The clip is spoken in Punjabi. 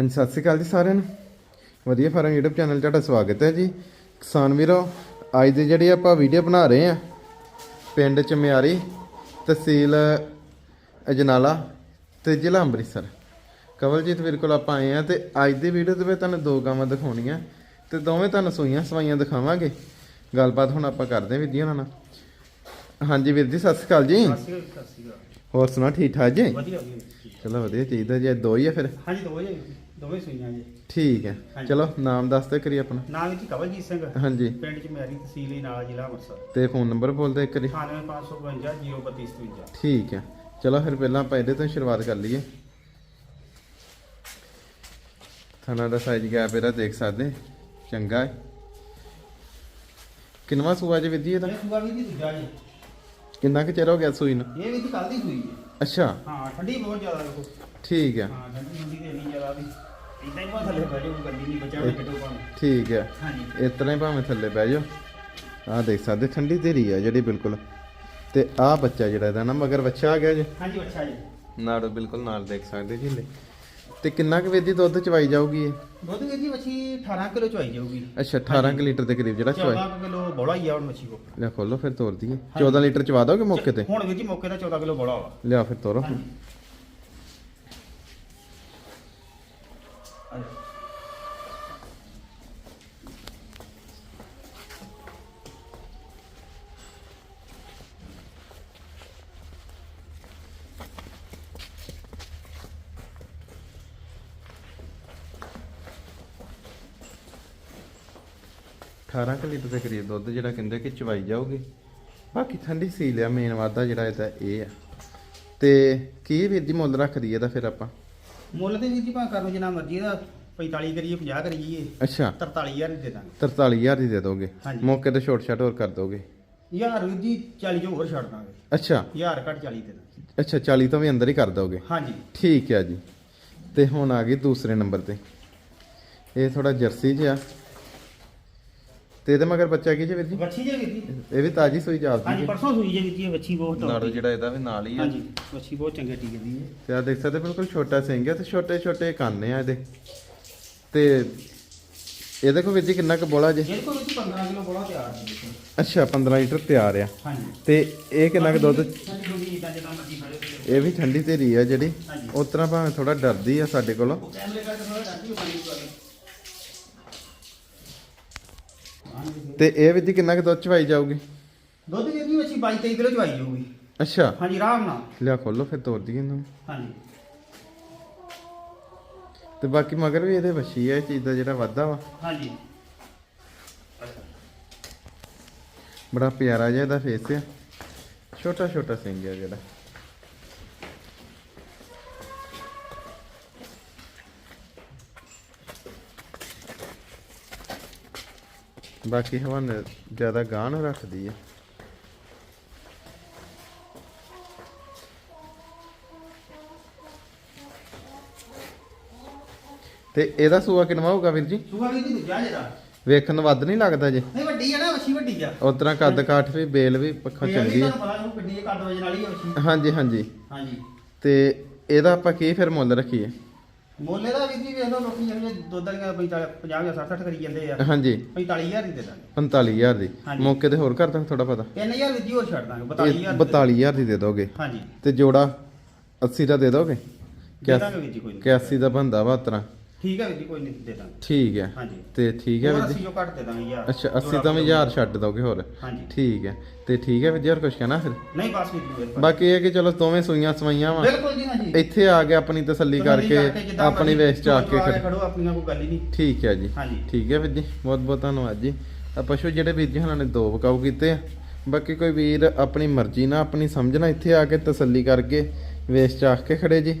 ਹਾਂਜੀ ਸਤਿ ਸ਼੍ਰੀ ਅਕਾਲ ਜੀ ਸਾਰਿਆਂ ਨੂੰ। ਵਧੀਆ ਫਾਰਮ YouTube ਚੈਨਲ ਤੁਹਾਡਾ ਸਵਾਗਤ ਹੈ ਜੀ। ਕਿਸਾਨ ਵੀਰੋ ਅੱਜ ਦੀ ਜਿਹੜੀ ਆਪਾਂ ਵੀਡੀਓ ਬਣਾ ਰਹੇ ਆ ਪਿੰਡ ਚਮਿਆਰੀ ਤਹਿਸੀਲ ਅਜਨਾਲਾ ਤੇ ਜ਼ਿਲ੍ਹਾ ਅੰਮ੍ਰਿਤਸਰ। ਕਵਲਜੀਤ ਵੀਰ ਕੋਲ ਆਪਾਂ ਆਏ ਆ ਤੇ ਅੱਜ ਦੀ ਵੀਡੀਓ ਦੇ ਵਿੱਚ ਤੁਹਾਨੂੰ ਦੋ ਗਾਵਾਂ ਦਿਖਾਉਣੀਆਂ ਤੇ ਦੋਵੇਂ ਤੁਹਾਨੂੰ ਸੂਈਆਂ ਸਵਾਈਆਂ ਦਿਖਾਵਾਂਗੇ। ਗੱਲਬਾਤ ਹੁਣ ਆਪਾਂ ਕਰਦੇ ਹਾਂ ਉਹਨਾਂ ਨਾਲ। ਹਾਂਜੀ ਵੀਰ ਜੀ ਸਤਿ ਸ਼੍ਰੀ ਅਕਾਲ ਜੀ। ਸਤਿ ਸ਼੍ਰੀ ਅਕਾਲ। ਹੋਰ ਸੁਣਾ ਠੀਕ ਠਾਕ ਜੀ? ਵਧੀਆ ਵਧੀਆ। ਚਲੋ ਵਧੀਆ ਚਾਹੀਦਾ ਜੀ ਦੋ ਹੀ ਆ ਫਿਰ। ਹਾਂਜੀ ਦੋਵੇਂ ਜੀ। ਦੋਵੇਂ ਸੂਈਆਂ ਜੀ। ਠੀਕ ਹੈ। ਹਾਂਜੀ। ਚਲੋ ਨਾਮ ਦੱਸ ਦਿਓ ਕਰੀ ਆਪਣਾ। ਨਾਮ ਜੀ ਕਵਲਜੀਤ ਸਿੰਘ। ਹਾਂਜੀ। ਪਿੰਡ ਚ ਮੈਰੀ ਤਹਿਸੀਲ ਹੀ ਨਾਲ ਜ਼ਿਲ੍ਹਾ ਅੰਮ੍ਰਿਤਸਰ। ਤੇ ਫੋਨ ਨੰਬਰ ਬੋਲ ਦਿਓ ਇੱਕ ਵਾਰੀ। 98552 03257 ਠੀਕ ਹੈ। ਚਲੋ ਫਿਰ ਪਹਿਲਾਂ ਆਪਾਂ ਇਹਦੇ ਤੋਂ ਸ਼ੁਰੂਆਤ ਕਰ ਲਈਏ। ਥਾਣਾ ਦਾ ਸਾਈਜ਼ ਗੈਪ ਇਹਦਾ ਦੇਖ ਸਕਦੇ ਚੰਗਾ ਹੈ। ਕਿੰਨਵਾ ਸੂਆ ਜੀ ਵਿਧੀ ਇਹਦਾ? ਇਹ ਸੂਆ ਵੀ ਦੀ ਦੂਜਾ ਜੀ। ਕਿੰਨਾ ਕੁ ਚਿਰ ਹੋ ਗਿਆ ਸੂਈ ਨੂੰ? ਇਹ ਵੀ ਕੱਲ ਦੀ ਸੂਈ ਹੈ। ਅੱਛਾ। ਹਾਂ ਠੰਡੀ ਬਹੁਤ ਜ਼ਿਆਦਾ ਦੇਖੋ। ਠੀਕ ਹੈ। ਹਾਂ ਠੰਡੀ ਠੰਡੀ ਤੇ ਨਹੀਂ ਜ਼ਿਆਦਾ ਵੀ। ਇਦਾਂ ਹੀ ਥੱਲੇ ਗੱਡੀ ਨਹੀਂ ਕਿਤੋਂ ਠੀਕ ਹੈ। ਹਾਂਜੀ। ਇਸ ਤਰ੍ਹਾਂ ਹੀ ਭਾਵੇਂ ਥੱਲੇ ਬਹਿ ਜਾਓ। ਆਹ ਦੇਖ ਸਕਦੇ ਠੰਡੀ ਧੀਰੀ ਆ ਜਿਹੜੀ ਬਿਲਕੁਲ। ਤੇ ਆਹ ਬੱਚਾ ਜਿਹੜਾ ਇਹਦਾ ਨਾ ਮਗਰ ਬੱਚਾ ਆ ਗਿਆ ਜੀ। ਹਾਂਜੀ ਅੱਛਾ ਜੀ। ਨਾੜ ਬਿਲਕੁਲ ਨਾਲ ਦੇਖ ਸਕਦੇ ਜੀ ਲੈ ਤੇ ਕਿੰਨਾ ਕੁ ਵੇਦੀ ਦੁੱਧ ਚਵਾਈ ਜਾਊਗੀ ਇਹ? ਦੁੱਧ ਵੀਰ ਜੀ ਮੱਛੀ 18 ਕਿਲੋ ਚਵਾਈ ਜਾਊਗੀ। ਅੱਛਾ 18 ਕੁ ਲੀਟਰ ਦੇ ਕਰੀਬ ਜਿਹੜਾ ਚਵਾਈ। 14 ਕਿਲੋ ਬੋਲਾ ਹੀ ਆ ਹੁਣ ਮੱਛੀ ਕੋ ਲਿਆ ਖੋਲੋ ਫਿਰ ਤੋਰ ਦਈਏ। 14 ਲੀਟਰ ਚਵਾ ਦੋਗੇ ਮੌਕੇ ਤੇ? ਹੁਣ ਵੀਰ ਜੀ ਮੌਕੇ ਦਾ 14 ਕਿਲੋ ਬੋਲਾ ਵਾ। ਲਿਆ ਫਿਰ ਤੋਰੋ। 18 ਕਿ ਲੀਟਰ ਦੇ ਕਰੀਬ ਦੁੱਧ ਜਿਹੜਾ ਕਹਿੰਦੇ ਕਿ ਚਵਾਈ ਜਾਊਗੀ। ਬਾਕੀ ਠੰਡੀ ਸੀ ਲਿਆ ਮੇਨ ਵਾਦਾ ਜਿਹੜਾ ਇਹਦਾ ਇਹ ਆ। ਤੇ ਕੀ ਵੀਰ ਜੀ ਮੁੱਲ ਰੱਖ ਦਈਏ ਫਿਰ ਆਪਾਂ? ਮੁੱਲ ਤੇ ਵੀਰ ਜੀ ਭਾਂ ਕਰੋ ਜਿੰਨਾ ਮਰਜ਼ੀ ਦਾ 45 ਕਰੀਏ 50 ਕਰੀਏ। ਅੱਛਾ। 43000 ਦੇ ਦਾਂਗੇ। 43000 ਹੀ ਦੇ ਦੋਗੇ? ਮੌਕੇ ਤੇ ਛੋਟ ਛਾਟ ਹੋਰ ਕਰ ਦੋਗੇ? ਯਾਰ ਵੀਰ ਜੀ 40 ਹੋਰ ਛੱਡ ਦਾਂਗੇ। ਅੱਛਾ। ਯਾਰ ਘੱਟ 40 ਦੇ ਦਾਂਗੇ। ਅੱਛਾ 40 ਤੋਂ ਵੀ ਅੰਦਰ ਹੀ ਕਰ ਦੋਗੇ? ਹਾਂਜੀ। ਠੀਕ ਹੈ ਜੀ। ਤੇ ਹੁਣ ਆ ਗਈ ਦੂਸਰੇ ਨੰਬਰ ਤੇ। ਇਹ ਥੋੜਾ ਜਰਸੀ ਜਿਹਾ। ਤੇ ਇਹਦੇ ਮਗਰ ਬੱਚਾ ਕੀ ਜੀ ਵੀਰ ਜੀ? ਵੱਛੀ ਜੇ ਵੀਰ ਜੀ। ਇਹ ਵੀ ਤਾਜੀ ਸੂਈ ਹਾਂਜੀ ਜਾਪਦੀ ਹੈ ਪਰਸੋਂ ਸੂਈ ਜੇ ਵੀਰ ਜੀ ਇਹ ਵੱਛੀ ਬਹੁਤ ਨਾੜੋ ਜਿਹੜਾ ਇਹਦਾ ਵੀ ਨਾਲ ਹੀ ਆ ਹਾਂਜੀ ਵੱਛੀ ਬਹੁਤ ਚੰਗੇ ਟੀਕੇ ਦੀ ਹੈ ਤੇ ਆ ਦੇਖ ਸਕਦੇ ਬਿਲਕੁਲ ਛੋਟਾ ਸਿੰਘ ਹੈ ਤੇ ਛੋਟੇ ਛੋਟੇ ਕੰਨ ਆ ਇਹਦੇ। ਤੇ ਇਹਦੇ ਕੋਲ ਵੀਰ ਜੀ ਕਿੰਨਾ ਕੁ ਬੋਲਾ ਜੇ। ਇਹ ਕੋਲ ਵਿੱਚ 15 ਕਿਲੋ ਬੋਲਾ ਤਿਆਰ ਜੀ ਅੱਛਾ 15 ਲੀਟਰ ਤਿਆਰ ਆ। ਹਾਂਜੀ। ਤੇ ਇਹ ਕਿੰਨਾ ਕੁ ਦੁੱਧ? ਹਾਂਜੀ ਇਹ ਵੀ ਠੰਡੀ ਧੀਰੀ ਆ ਜਿਹੜੀ। ਹਾਂਜੀ। ਉਸ ਤਰ੍ਹਾਂ ਭਾਵੇਂ ਥੋੜਾ ਡਰਦੀ ਆ ਸਾਡੇ ਕੋਲੋਂ। ਤੇ ਇਹ ਜੀ ਕਿੰਨਾ ਕੁ ਦੁੱਧ ਚਵਾਈ ਜਾਊਗੀ? ਦੁੱਧ ਜੀ ਵੱਛੀ 22 23 ਕਿਲੋ ਚਵਾਈ ਜਾਊਗੀ। ਅੱਛਾ। ਹਾਂਜੀ ਆਰਾਮ ਨਾਲ। ਲਿਆ ਖੋਲੋ ਫਿਰ ਤੋੜ ਦਈਏ ਇਹਨੂੰ। ਹਾਂਜੀ। ਤੇ ਬਾਕੀ ਮਗਰ ਵੀ ਇਹਦੇ ਵੱਛੀ ਆ ਇਹ ਚੀਜ਼ ਦਾ ਜਿਹੜਾ ਵਾਧਾ ਵਾ। ਹਾਂਜੀ। ਬੜਾ ਪਿਆਰਾ ਜਿਹਾ ਇਹਦਾ ਫੇਸ ਆ। ਛੋਟਾ ਛੋਟਾ ਸਿੰਘ ਆ ਜਿਹੜਾ। ਬਾਕੀ ਹਵਨ ਜ਼ਿਆਦਾ ਗਾਣ ਰੱਖਦੀ ਹੈ ਤੇ ਇਹਦਾ ਸੂਆ ਕਿਨਵਾ ਹੋਊਗਾ ਵੀਰ ਜੀ? ਸੂਆ ਵੀਰ ਜੀ ਦੂਜਾ ਜਿਹੜਾ ਵੇਖਣ ਨੂੰ ਵੱਧ ਨਹੀਂ ਲੱਗਦਾ ਜੇ। ਨਹੀਂ ਵੱਡੀ ਆ ਨਾ ਵੱਛੀ ਵੱਡੀ ਆ। ਉਤਰਾ ਕੱਦ ਕਾਠ ਵੀ ਬੇਲ ਵੀ ਪੱਖੋਂ ਵੀ ਚੰਗੀ ਕਿੰਨੀ ਆ ਹਾਂਜੀ ਹਾਂਜੀ। ਹਾਂਜੀ। ਤੇ ਇਹਦਾ ਆਪਾਂ ਕੀ ਫਿਰ ਮੁੱਲ ਰੱਖੀਏ? ਮੋਲੇ ਦਾ ਵੀਰ ਜੀ ਵੇਖ ਲਓ ਲੋਕੀ ਜਿਹੜੇ ਦੁੱਧ ਵਾਲੀਆਂ 50 50 ਜਾਂ 60 60 ਕਰੀ ਜਾਂਦੇ ਆ। ਹਾਂਜੀ। 45000 ਹੀ ਦੇ ਦਾਂਗੇ। 45000 ਦੀ? ਹਾਂਜੀ। ਮੌਕੇ ਤੇ ਹੋਰ ਕਰ ਦਾਂ ਥੋੜਾ ਪਤਾ? 3000 ਵੀਰ ਜੀ ਹੋਰ ਛੱਡ ਦਾਂਗੇ ਇਹ 42000 42000 ਦੀ ਦੇ ਦੋਗੇ? ਹਾਂਜੀ। ਤੇ ਜੋੜਾ 80 ਦਾ ਦੇ ਦੋਗੇ? ਦੇ ਦਾਂਗੇ ਵੀਰ ਜੀ ਕੋਈ ਨਹੀਂ 81 ਦਾ ਬੰਦਾ ਵਾ ਉਤਰਾ ਠੀਕ ਹੈ ਵੀਰ ਜੀ ਕੋਈ ਨਹੀਂ ਦੇ ਦਾਂਗੇ। ਠੀਕ ਹੈ। ਹਾਂਜੀ। ਤੇ ਠੀਕ ਹੈ ਹੋਰ ਵੀਰ ਜੀ? ਅਸੀਂ ਜੋ ਘੱਟ ਦੇ ਦਾਂਗੇ ਯਾਰ। ਅੱਛਾ 80 ਤੋਂ 1000 ਛੱਡ ਦੋਗੇ ਹੋਰ। ਹਾਂਜੀ। ਠੀਕ ਹੈ। ਤੇ ਠੀਕ ਹੈ ਵੀਰ ਜੀ ਹੋਰ ਕੁਝ ਕਹਿਣਾ ਫਿਰ? ਨਹੀਂ ਬਸ ਵੀਰ ਜੀ ਬਿਲਕੁਲ ਬਾਕੀ ਇਹ ਕਿ ਚਲੋ ਦੋਵੇਂ ਸੂਈਆਂ ਸਵਾਈਆਂ ਵਾ। ਬਿਲਕੁਲ ਜੀ ਹਾਂਜੀ। ਇੱਥੇ ਆ ਕੇ ਆਪਣੀ ਤਸੱਲੀ ਕਰਕੇ ਜਿੱਦਾਂ ਆਪਣੀ ਮਰਜ਼ੀ ਵੇਸ ਚ ਆ ਕੇ ਖੜੇ ਖੜੋ ਆਪਣੀਆਂ ਕੋਈ ਗੱਲ ਹੀ ਨਹੀਂ। ਠੀਕ ਹੈ ਜੀ। ਹਾਂਜੀ। ਠੀਕ ਹੈ ਵੀਰ ਜੀ ਬਹੁਤ ਬਹੁਤ ਧੰਨਵਾਦ ਜੀ। ਆ ਪਸ਼ੂ ਜਿਹੜੇ ਵੀਰ ਜੀ ਹੁਣਾਂ ਨੇ ਦੋ ਬਕਾਊ ਕੀਤੇ ਆ। ਬਾਕੀ ਕੋਈ ਵੀਰ ਆਪਣੀ ਮਰਜ਼ੀ ਨਾਲ ਆਪਣੀ ਸਮਝ ਨਾਲ ਇੱਥੇ ਆ ਕੇ ਤਸੱਲੀ ਕਰਕੇ ਵੇਸ ਚ ਆ ਕੇ ਖੜੇ ਜੀ।